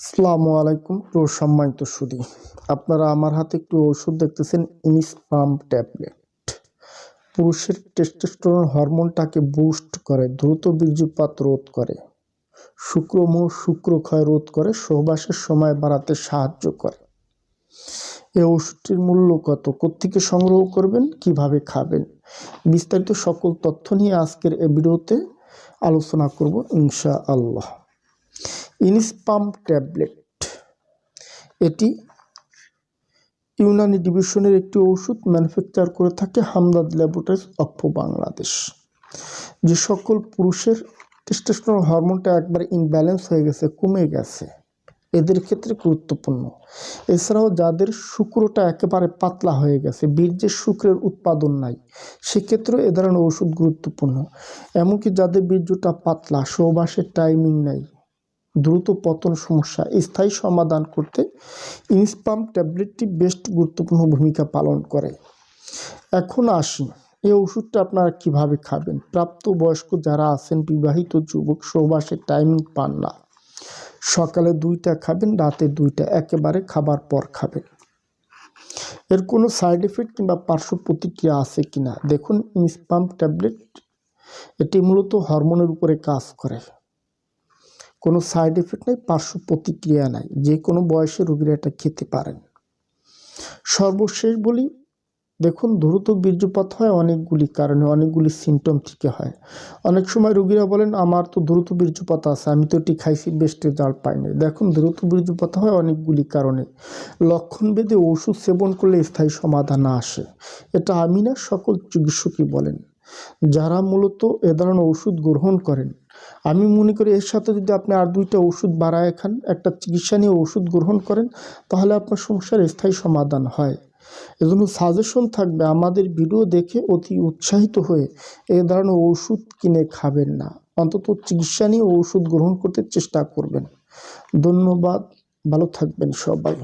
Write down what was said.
আসসালামু আলাইকুম প্রিয় সম্মানিত সুদী আপনারা আমার হাতে একটু ওষুধ দেখতেছেন ইনিসপাম ট্যাবলেট পুরুষের টেস্টোস্টেরন হরমোনটাকে বুস্ট করে, দ্রুত বীর্যপাত রোধ করে। শুক্রমোহ শুক্রক্ষয় রোধ করে, সহবাসের সময় বাড়াতে সাহায্য করে। এই ওষুধটির মূল্য কত? কোত্থেকে সংগ্রহ করবেন? কীভাবে খাবেন? বিস্তারিত সকল তথ্য নিয়ে আজকের এই ভিডিওতে আলোচনা করব ইনশা আল্লাহ ইনিসপাম ট্যাবলেট। এটি ইউনানি ডিভিশনের একটি ওষুধ ম্যানুফ্যাকচার করে থাকে হামদাদ ল্যাবরেটরিজ অক্ষ বাংলাদেশ। যে সকল পুরুষের টেস্টোস্টেরন হরমোনটা একবার ইনব্যালেন্স হয়ে গেছে, কমে গেছে, এদের ক্ষেত্রে গুরুত্বপূর্ণ। এছাড়াও যাদের শুক্রটা একেবারে পাতলা হয়ে গেছে, বীর্যের শুক্রের উৎপাদন নাই, সেক্ষেত্রেও এ ধরনের ওষুধ গুরুত্বপূর্ণ। এমনকি যাদের বীর্যটা পাতলা, সহবাসের টাইমিং নাই দ্রুত পতন সমস্যা, স্থায়ী সমাধান করতে ইনস্পাম ট্যাবলেটটি বেস্ট গুরুত্বপূর্ণ ভূমিকা পালন করে। এখন আসি, এই ওষুধটা আপনারা কীভাবে খাবেন? প্রাপ্তবয়স্ক যারা আছেন, বিবাহিত যুবক সহবাসের টাইমিং পান না। সকালে দুইটা খাবেন, রাতে দুইটা, একেবারে খাবার পর খাবেন। এর কোনো সাইড এফেক্ট কিংবা পার্শ্ব প্রতিক্রিয়া আছে কিনা? দেখুন, ইনস্পাম ট্যাবলেট এটি মূলত হরমোনের উপরে কাজ করে। কোনো সাইড এফেক্ট নেই, পার্শ্ব প্রতিক্রিয়া নাই, যে কোনো বয়সে রোগীরা এটা খেতে পারেন। সর্বশেষ বলি, দেখুন, দ্রুত বীর্যপাত হয় অনেকগুলি কারণে, অনেকগুলি সিমটম থেকে হয়। অনেক সময় রোগীরা বলেন, আমার তো দ্রুত বীর্যপাত আছে, আমি তো এটি খাইছি বেস্ট রেজাল্ট পাইনি দেখুন, দ্রুত বীর্যপাত হয় অনেকগুলি কারণে। লক্ষণ বেঁধে ওষুধ সেবন করলে স্থায়ী সমাধান আসে। এটা আমি না সকল চিকিৎসকই বলেন। যারা মূলত এ ধরনের ওষুধ গ্রহণ করেন আমি মনে করি এর সাথে যদি আপনি আর দুইটা ওষুধ বাড়ায় খান, একটা চিকিৎসা নিয়ে ওষুধ গ্রহণ করেন, তাহলে আপনার সমস্যার স্থায়ী সমাধান হয়। এজন্য সাজেশন থাকবে আমাদের ভিডিও দেখে অতি উৎসাহিত হয়ে এ ধরনের ওষুধ কিনে খাবেন না। অন্তত চিকিৎসা নিয়ে ওষুধ গ্রহণ করতে চেষ্টা করবেন। ধন্যবাদ, ভালো থাকবেন সবাই।